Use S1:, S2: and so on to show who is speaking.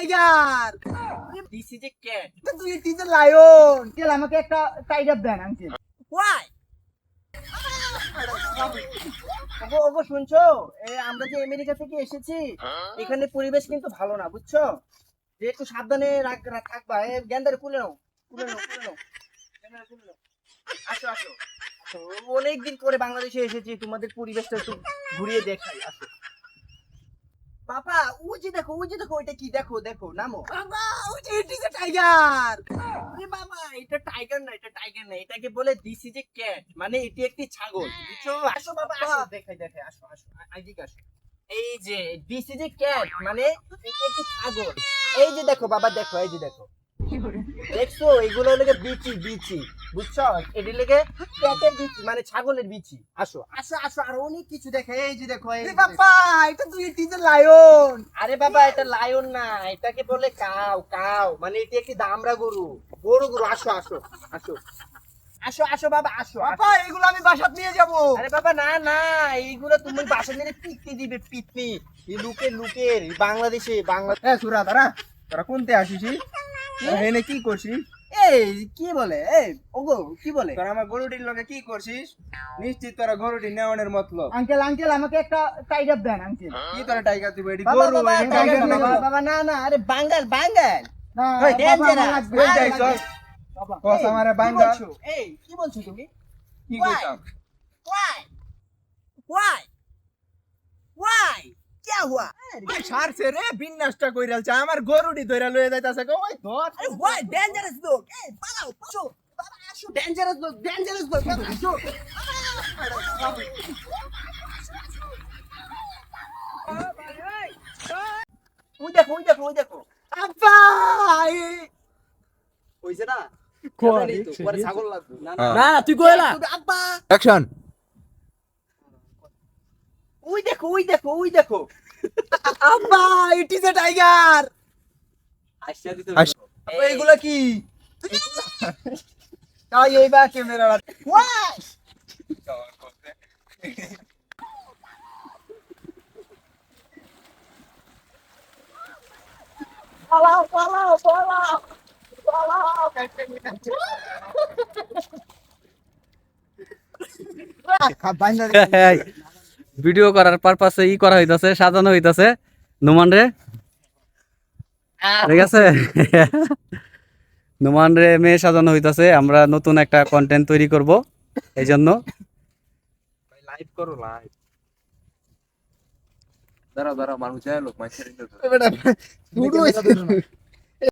S1: Tiger
S2: this is a cat
S1: তুই it is a lion চল আমাকে একটা টাইগার দেন আঙ্কেল
S2: হোয়াই ওগো ওগো শুনছো? আমরা যে আমেরিকা থেকে এসেছি এখানে পরিবেশ কিন্তু ভালো না বুঝছ? যে একটু সাবধানে রাখ থাকবা। এ খুলে নাও খুলে নাও খুলে নাও। আসো। আসো অনেকদিন পরে বাংলাদেশে এসেছি তোমাদের পরিবেশটা একটু ঘুরিয়ে দেখাই। আসো। ওই যে দেখো ওই যে দেখো ওইটা কি? দেখো দেখো নামো।
S1: বাবা ওই যে টাইগার
S2: আরে বাবা এটা টাইগার না এটা টাইগার না এটাকে বলে দিস ইজ এ ক্যাট মানে এটি একটি ছাগল বুঝছ? আসো বাবা আসো দেখাই দেখাই আসো আসো আইদিকে আসো। এই যে দিস ইজ এ ক্যাট মানে এটি একটি ছাগল। এই যে দেখো বাবা দেখো এই যে দেখো। দেখছ এগুলো লেগে বিচি বিচি বুঝছ? এটি লেগে বিচি মানে ছাগলের বিচি। আসো আসো আসো আর অনেক কিছু দেখো এই যে দেখো এই।
S1: বাবা এটা তুই ইট লায়ন
S2: আরে বাবা এটা লায়ন না এটাকে বলে কাউ কাউ মানে এটি একটি দামড়া গরু গরু গরু। আসো আসো আসো। আসো আসো বাবা আসো।
S1: বাবা এগুলো আমি বাসাত নিয়ে যাব।
S2: আরে বাবা না না এইগুলো তুমি বাসা নিয়ে পিকনি দিবে পিকনি লুকের বাংলাদেশে বাংলা
S1: এ সুরা তারা তোরা কোনতে আসিস? এনে কি করছিস?
S2: এই কি বলে? এই ওগো কি বলে?
S1: তোরা আমার গরুটির লগে কি করছিস? নিশ্চিত তোরা গরুটি নেওয়ানোর মতলব। আঙ্কেল আঙ্কেল আমাকে একটা টাইগার দেন আঙ্কেল। কি তোরা টাইগার দিব? এটি গরু
S2: বাবা না,
S1: না
S2: আরে বাঙ্গাল বাঙ্গাল।
S1: না বাবা, আমার বাঙ্গাল।
S2: এই কি বলছো তুমি?
S1: কি?
S2: Why? Why? Why? হুয়া ভাই
S1: সারছে রে বিন্যাসটা কইরালছে। আব্বা
S2: না? ছাগল লাগবে। না
S1: হ্যাঁ।
S3: তুই কইলা।
S2: আব্বা। ওই দেখো ওই দেখো ওই দেখো
S1: আব্বা ইট ইজ এ টাইগার
S2: আইসা দিতে
S3: আইসা।
S1: আব্বা এগুলা কি তাই এইবার ক্যামেরা
S2: ওয়াই পালাও পালাও পালাও পালাও
S3: ভিডিও করার পারপাসে ই করা হইতাছে সাজানো হইতাছে। নুমান রে? ঠিক আছে? নুমান রে মেয়ে সাজানো হইতাছে। আমরা নতুন একটা কন্টেন্ট তৈরি করব। এই জন্য
S4: লাইভ করো লাইভ দাঁড়াও দাঁড়াও মানুষ যায় লোক
S1: হয়েছে।